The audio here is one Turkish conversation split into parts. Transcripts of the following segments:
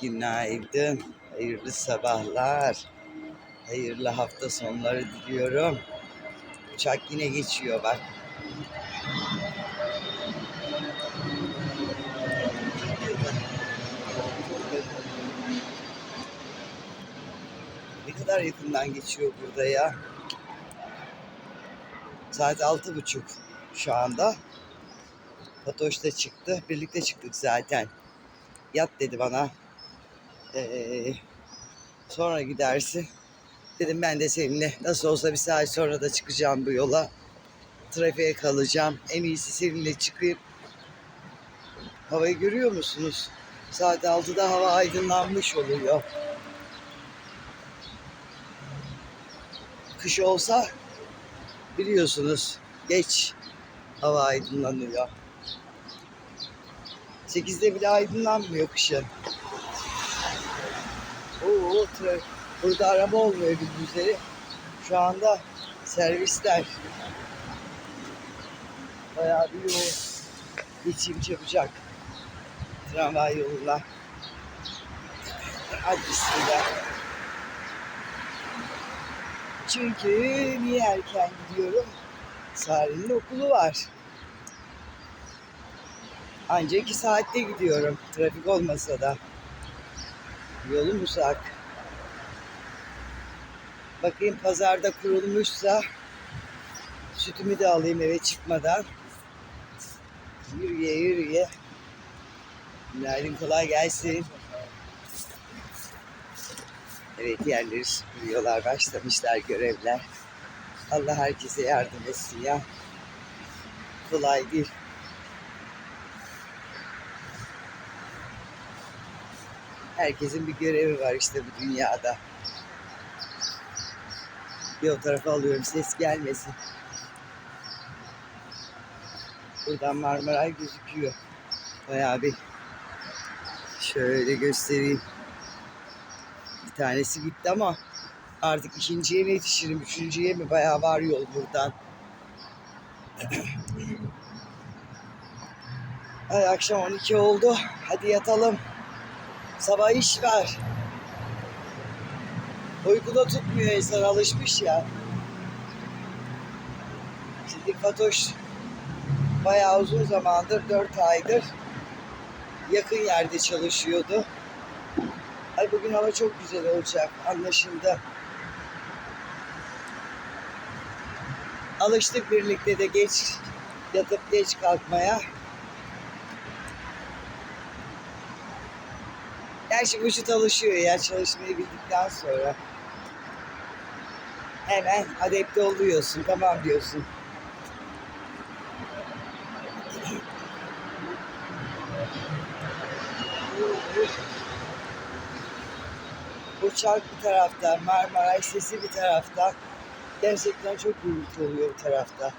Günaydın. Hayırlı sabahlar. Hayırlı hafta sonları diliyorum. Uçak yine geçiyor bak. Ne kadar yakından geçiyor burada ya. Saat altı buçuk şu anda. Fatoş da çıktı. Birlikte çıktık zaten. Yat dedi bana. Ee, sonra gidersin. Dedim ben de seninle nasıl olsa bir saat sonra da çıkacağım bu yola. Trafiğe kalacağım. En iyisi seninle çıkayım. Havayı görüyor musunuz? Saat 6'da hava aydınlanmış oluyor. Kış olsa biliyorsunuz geç hava aydınlanıyor. 8'de bile aydınlanmıyor kışın. Oo, burada araba olmuyor gündüzleri. Şu anda servisler. Bayağı bir yoğun. Geçim çabucak. Tramvay yoluna. Hadi bismillah. Çünkü niye erken gidiyorum? Sare'nin okulu var. Ancak iki saatte gidiyorum. Trafik olmasa da. Yolum uzak. Bakayım pazarda kurulmuşsa sütümü de alayım eve çıkmadan. Yürüye yürüye. Günaydın kolay gelsin. Evet yerleri süpürüyorlar. Başlamışlar görevler. Allah herkese yardım etsin ya. Kolay değil. Herkesin bir görevi var işte bu dünyada. Bir o tarafa alıyorum ses gelmesin. Buradan Marmaray gözüküyor. Bayağı bir şöyle göstereyim. Bir tanesi gitti ama artık ikinciye mi yetişirim, üçüncüye mi bayağı var yol buradan. Ay akşam 12 oldu. Hadi yatalım. Sabah iş var. Uykuda tutmuyor insan alışmış ya. Şimdi Fatoş bayağı uzun zamandır, 4 aydır yakın yerde çalışıyordu. Ay bugün hava çok güzel olacak anlaşıldı. Alıştık birlikte de geç yatıp geç kalkmaya. Gerçi vücut alışıyor ya çalışmayı bildikten sonra. Hemen adapte oluyorsun, tamam diyorsun. Uçak bir tarafta, Marmaray sesi bir tarafta. Gerçekten çok gürültü oluyor bu tarafta.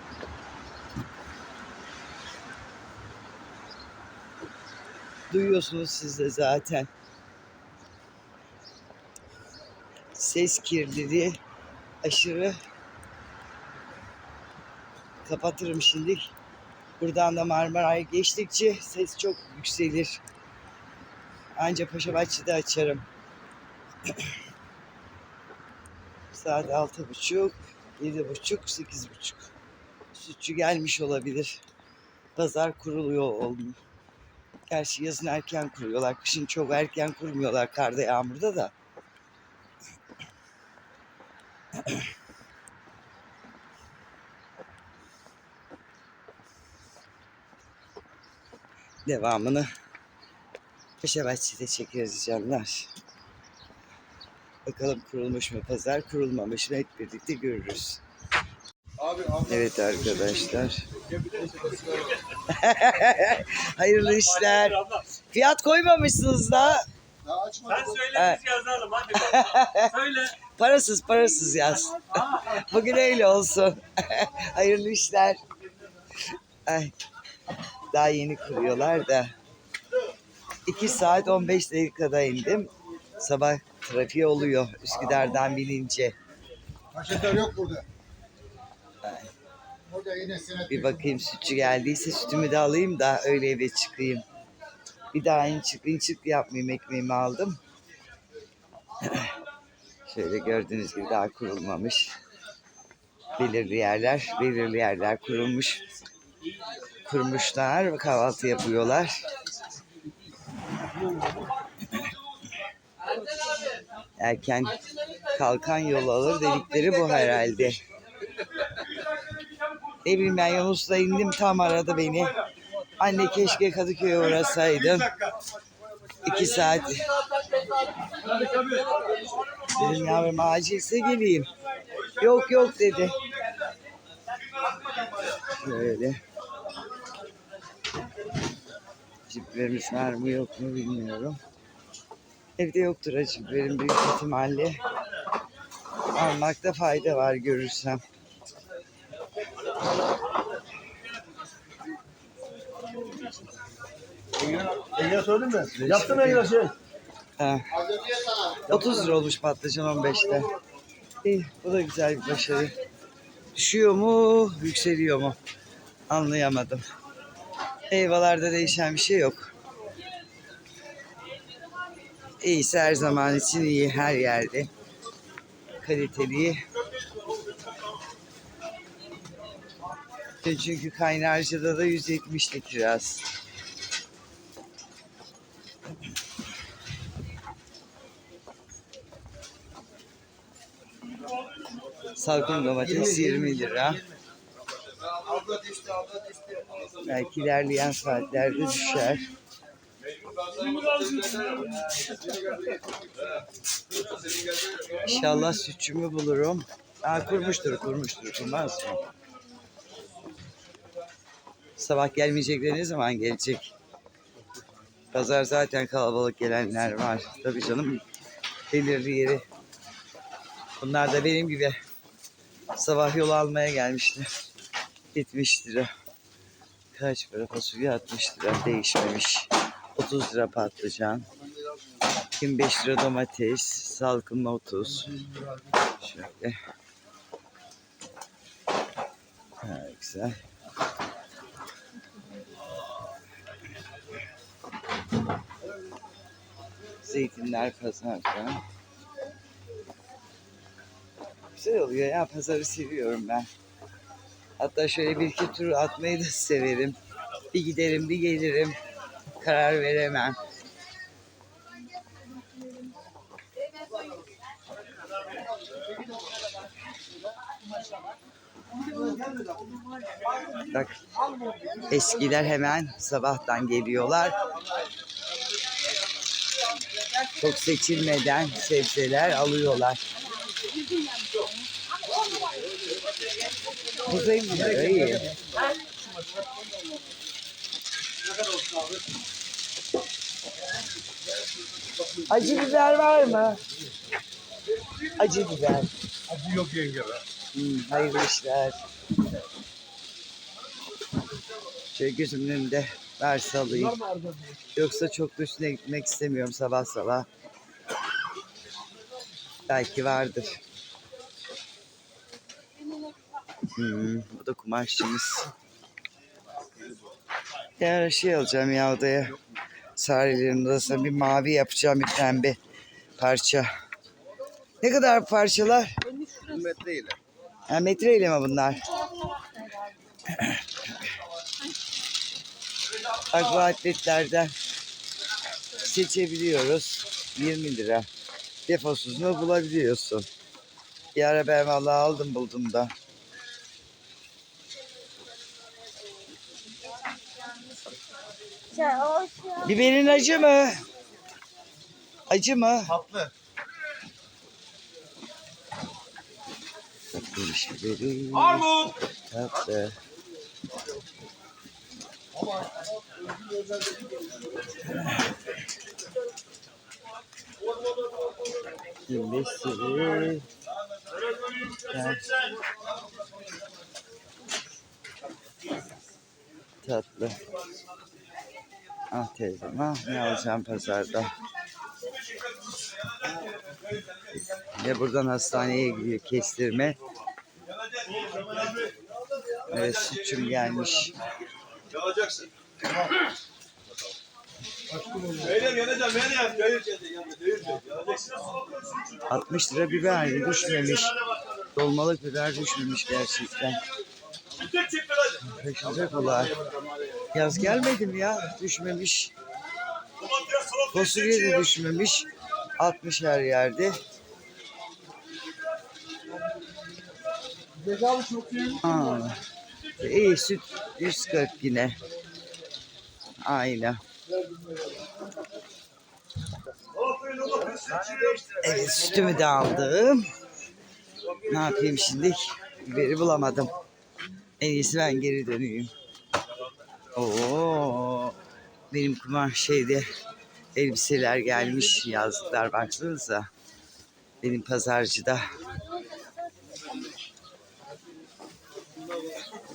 Duyuyorsunuz siz de zaten. Ses kirliliği aşırı. Kapatırım şimdi. Buradan da Marmaray geçtikçe ses çok yükselir. Anca Paşabahçe'de açarım. Saat altı buçuk, yedi buçuk, sekiz buçuk. Sütçü gelmiş olabilir. Pazar kuruluyor olmuyor. Gerçi yazın erken kuruyorlar. Kışın çok erken kurmuyorlar karda yağmurda da. Devamını Paşabahçe'de çekeriz canlar. Bakalım kurulmuş mu pazar, kurulmamış mı hep birlikte görürüz. Abi, Evet arkadaşlar. Hayırlı işler. Fiyat koymamışsınız da. Daha açmadık. Sen söyle biz yazalım hadi. Söyle. Parasız parasız yaz. Bugün öyle olsun. Hayırlı işler. Ay, daha yeni kuruyorlar da. 2 saat 15 dakikada indim. Sabah trafiği oluyor Üsküdar'dan binince. Kaşeter yok burada. Senet. Bir bakayım sütçü geldiyse sütümü de alayım da öyle eve çıkayım. Bir daha inçik inçik yapmayayım ekmeğimi aldım. Şöyle gördüğünüz gibi daha kurulmamış. Belirli yerler, belirli yerler kurulmuş. Kurmuşlar ve kahvaltı yapıyorlar. Erken kalkan yol alır dedikleri bu herhalde. Ne bileyim ben Yunus'la indim tam aradı beni. Anne keşke Kadıköy'e uğrasaydım. İki saat. Dedim yavrum acilse geleyim. Yok yok dedi. Böyle. Ciplerimiz var mı yok mu bilmiyorum. Evde yoktur aciplerin büyük ihtimalle. Almakta fayda var görürsem. Ege söyledin mi? Yaptın Ege şey. Ha. 30 lira olmuş patlıcan 15'te. İyi, bu da güzel bir başarı. Düşüyor mu, yükseliyor mu? Anlayamadım. Eyvalarda değişen bir şey yok. İyiyse her zaman için iyi her yerde. Kaliteli. Çünkü Kaynarca'da da 170'ti kiraz. Salkım domates 20 lira. Belki ilerleyen saatlerde düşer. İnşallah sütçümü bulurum. Ha, kurmuştur, kurmuştur, kurmaz mı? Sabah gelmeyecekler ne zaman gelecek? Pazar zaten kalabalık gelenler var. Tabii canım belirli yeri. Bunlar da benim gibi sabah yol almaya gelmişler. 70 lira. Kaç para fasulye 60 lira değişmemiş. 30 lira patlıcan. 25 lira domates. Salkım 30. Şöyle. Ha, güzel. Zeytinler pazarda. Güzel oluyor ya pazarı seviyorum ben. Hatta şöyle bir iki tur atmayı da severim. Bir giderim bir gelirim. Karar veremem. Bak eskiler hemen sabahtan geliyorlar. Çok seçilmeden sebzeler alıyorlar. Kuzey mi? İyi. Acı biber var mı? Acı biber. Acı yok yenge be. Hmm, hayırlı işler. Şöyle gözümün önünde varsa alayım. Yoksa çok da üstüne gitmek istemiyorum sabah sabah. Belki vardır. Hmm, bu da kumaşçımız. Ya şey alacağım ya odaya. Sarelerin odasına bir mavi yapacağım bir pembe parça. Ne kadar parçalar? Metreyle. Ha, metreyle mi bunlar? Bak bu atletlerden seçebiliyoruz. 20 lira. Defosuzunu bulabiliyorsun. Bir ara ben vallahi aldım buldum da. Biberin acı mı? Acı mı? Tatlı. Armut. Tatlı. Kimlesi? Tatlı. Ah teyzem ah ne alacağım pazarda. Ve buradan hastaneye gidiyor kestirme. Evet sütçüm gelmiş. Yalacaksın. Beyler yanacağım beyler. Değil dedi. yandı, Değil dedi. 60 lira biber düşmemiş. Dolmalık biber düşmemiş gerçekten. Bütün çıktı hadi. Yaz gelmedi mi ya? Düşmemiş. Fasulye de düşmemiş. 60 her yerde. Aa, iyi süt 140 yine. Aynen. Evet sütümü de aldım. Ne yapayım şimdi? Biberi bulamadım. En iyisi ben geri döneyim. Oo, benim kumar şeyde elbiseler gelmiş yazdılar baksanıza. Benim pazarcıda.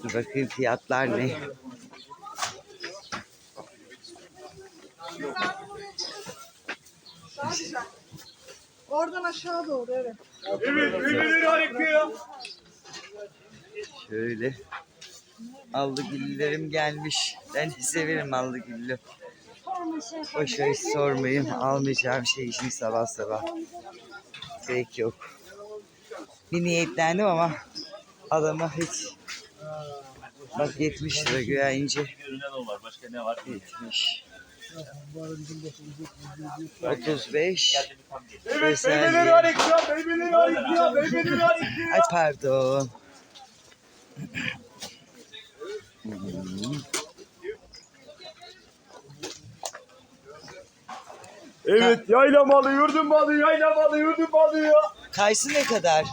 Dur bakayım fiyatlar ne? Oradan aşağı doğru evet. Evet, ünlüleri ayıkıyor. Şöyle. Allı güllülerim gelmiş. Ben severim allı güllü. Boş ver hiç sormayın. Almayacağım şey için sabah sabah. Gerek yok. Bir niyetlendim ama adama hiç Bak 70 lira güya ince. Başka ne var? 70. 35. Evet. Ay pardon. Evet, yayla malı, yurdun malı, yayla malı, yurdun malı ya. Kayısı ne kadar?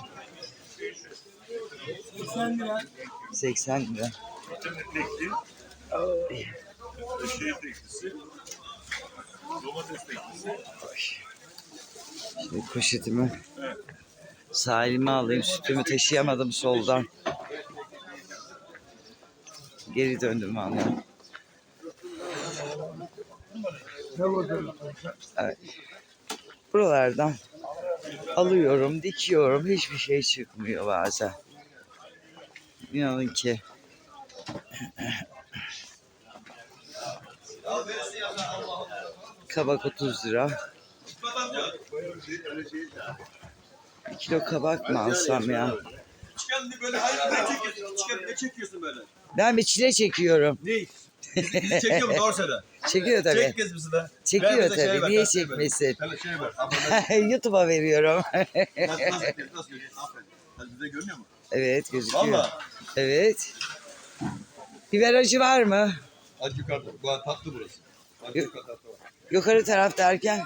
80 lira. Tekli. Şey teklisi. Domates teklisi. Şimdi poşetimi sahilime alayım. Sütümü taşıyamadım soldan. Geri döndüm valla. Evet. Buralardan alıyorum, dikiyorum. Hiçbir şey çıkmıyor bazen. İnanın ki. Kabak 30 lira. Bir kilo kabak mı alsam ya? Çıkan böyle hayır ne çekiyorsun? Ne çekiyorsun böyle? Ben bir çile çekiyorum. Ne? Çekiyor mu doğru söyle. Çekiyor tabii. Çek kız bizi de. Çekiyor Ver bize şey tabii. ver, Niye ver. çekmesin? Şey ver. YouTube'a veriyorum. Nasıl nasıl yapıyorsun? Nasıl görüyorsun? Aferin. Hadi bize görünüyor mu? evet gözüküyor. Valla. Evet. Biber acı var mı? Acı yukarıda. Bu tatlı burası. Acı yukarıda tatlı var. Yukarı taraf derken.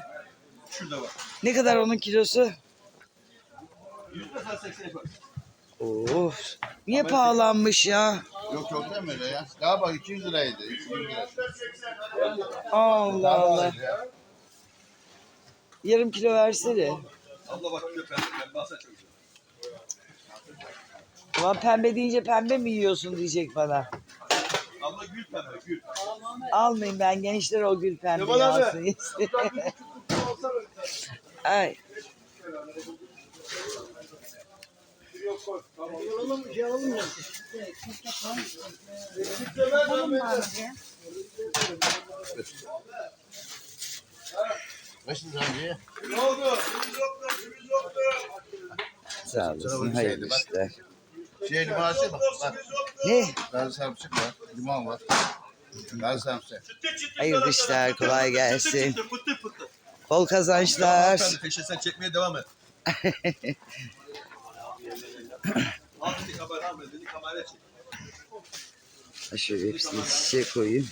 Şurada var. Ne kadar onun kilosu? Yüzde sen seksen yapar. Of. Niye pahalanmış ya? Yok yok demedi ya. Daha bak 200 liraydı. 200 lira. Allah Allah. Yarım kilo versene. Abla bak bir pembe pembe alsa çok güzel. Ulan pembe deyince pembe mi yiyorsun diyecek bana. Abla gül pembe gül. Almayayım ben gençler o gül pembe Kemal abi. alsın. Ay. Lira diye? Ne oldu? Sürüz yoktu, sürüz yoktu. Sağ olasın. Hayırlı işler. Şey limonası bak. Bak. Ne? Gazi sarımsak var. Limon var. Gazi sarımsak. Hayırlı işler, kolay gelsin. Bol kazançlar. Peşe sen çekmeye devam et. Şöyle hepsini şişe koyayım.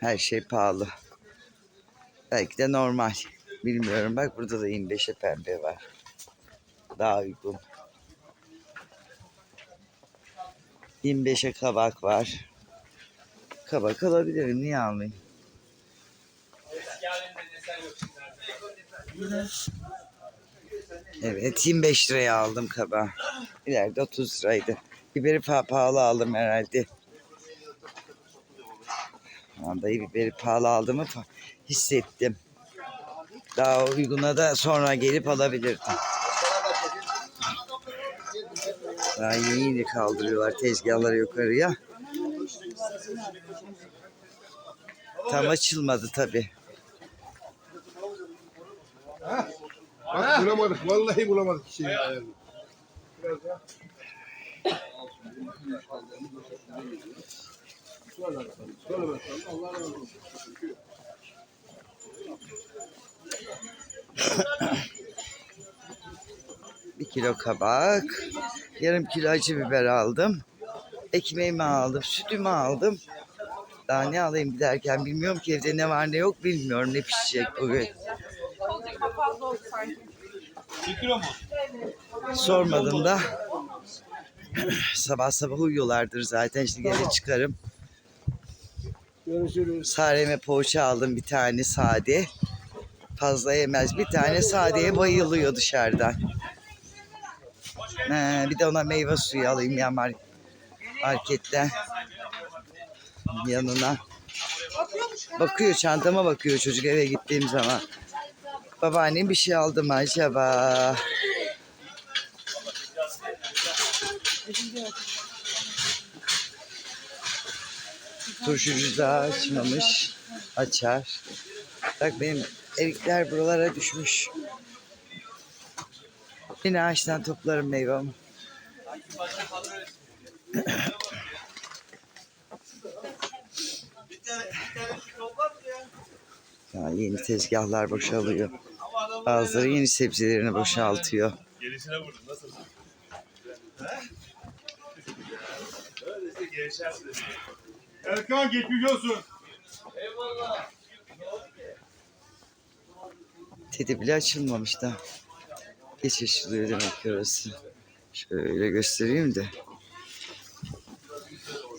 Her şey pahalı. Belki de normal. Bilmiyorum. Bak burada da 25'e pembe var. Daha uygun. 25'e kabak var. Kabak alabilirim. Niye almayayım? Evet 25 liraya aldım kaba. İleride 30 liraydı. Biberi pa- pahalı aldım herhalde. Vallahi biberi pahalı aldığımı hissettim. Daha uyguna da sonra gelip alabilirdim. Daha yeni kaldırıyorlar tezgahları yukarıya. Tam açılmadı tabi. Bak bulamadık. Vallahi bulamadık şeyi. Bir kilo kabak, yarım kilo acı biber aldım. Ekmeğimi aldım, sütümü aldım. Daha ne alayım giderken bilmiyorum ki evde ne var ne yok bilmiyorum ne pişecek bugün. Sormadım da sabah sabah uyuyorlardır zaten işte gene çıkarım. Görüşürüz. Sareme poğaça aldım bir tane sade. Fazla yemez. Bir tane sadeye bayılıyor dışarıdan. Ee, bir de ona meyve suyu alayım ya mar- marketten. Yanına. Bakıyor çantama bakıyor çocuk eve gittiğim zaman. Babaannem bir şey aldı mı acaba? Turşucu da açmamış. Açar. Bak benim erikler buralara düşmüş. Yine ağaçtan toplarım meyvemi. Ya yeni tezgahlar boşalıyor. Bazıları yeni sebzelerini boşaltıyor. Gelişine vurdun. Nasıl? Öyleyse gevşersin. Erkan geçmiş olsun. Tedi bile açılmamış da. Geç açılıyor demek ki orası. Şöyle göstereyim de.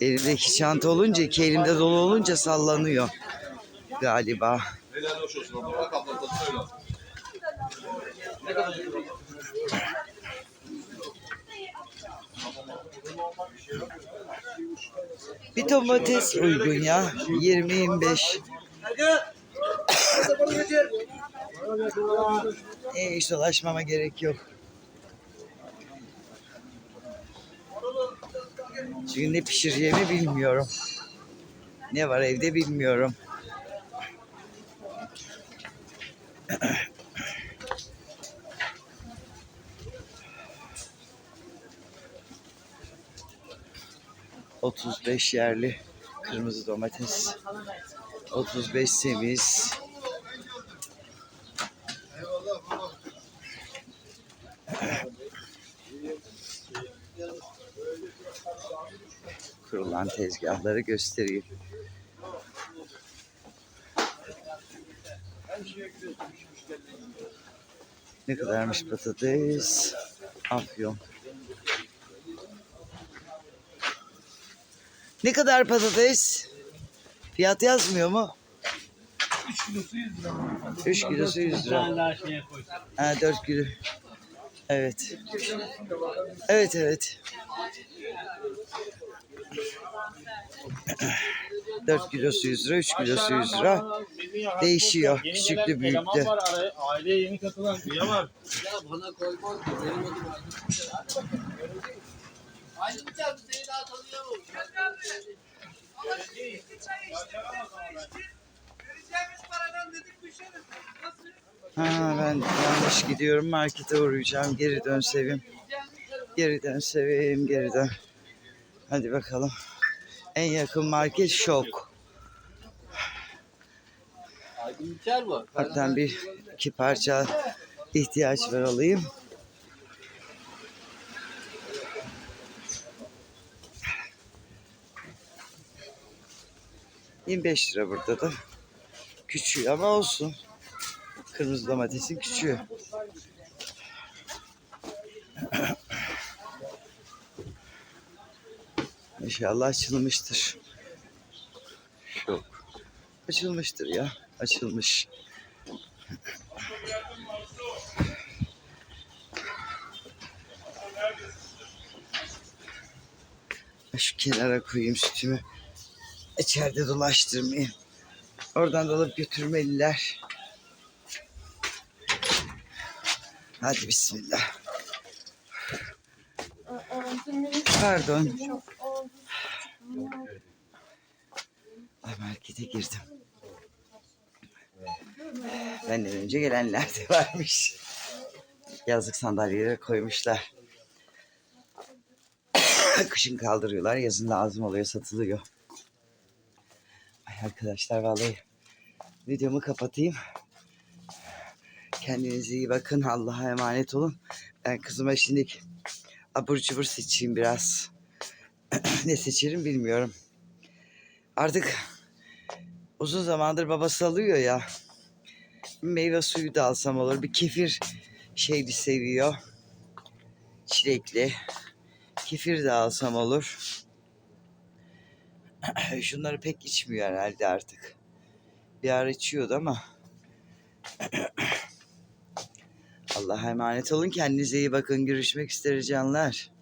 Elimdeki çanta olunca, iki elimde dolu olunca sallanıyor. Galiba. Helal hoş olsun. Bak abla tadını öyle al. Bir domates uygun ya. 20-25. İyi hiç dolaşmama gerek yok. Çünkü ne pişireceğimi bilmiyorum. Ne var evde bilmiyorum. Otuz beş yerli kırmızı domates. 35 semiz. Kurulan tezgahları göstereyim. Ne kadarmış patates? Afyon. Ne kadar patates? Fiyat yazmıyor mu? 3 kilosu 100 lira. Ha 4 kilo. Evet. Evet evet. 4 kilosu 100 lira, 3 kilosu 100 lira. Değişiyor. Küçüklü büyüklü. Aileye yeni katılan üye var. Ha ben yanlış gidiyorum. Markete uğrayacağım. Geri dön Sevim. Geri dön Sevim. Geri dön. Hadi bakalım. En yakın market şok. Hatta bir iki parça ihtiyaç var alayım. ...25 lira burada da. Küçüğü ama olsun. Kırmızı domatesin küçüğü. İnşallah açılmıştır. Yok. Açılmıştır ya. Açılmış. Şu kenara koyayım sütümü. İçeride dolaştırmayayım. Oradan da alıp götürmeliler. Hadi bismillah. Pardon. Ay markete girdim. Benden önce gelenler de varmış. Yazlık sandalyeleri koymuşlar. Kışın kaldırıyorlar, yazın lazım oluyor, satılıyor. Ay arkadaşlar vallahi videomu kapatayım. Kendinize iyi bakın. Allah'a emanet olun. Ben kızıma şimdi abur cubur seçeyim biraz. ne seçerim bilmiyorum. Artık uzun zamandır babası alıyor ya. Meyve suyu da alsam olur. Bir kefir şeyli seviyor. Çilekli. Kefir de alsam olur. Şunları pek içmiyor herhalde artık. Bir ara içiyordu ama. Allah'a emanet olun. Kendinize iyi bakın. Görüşmek üzere canlar.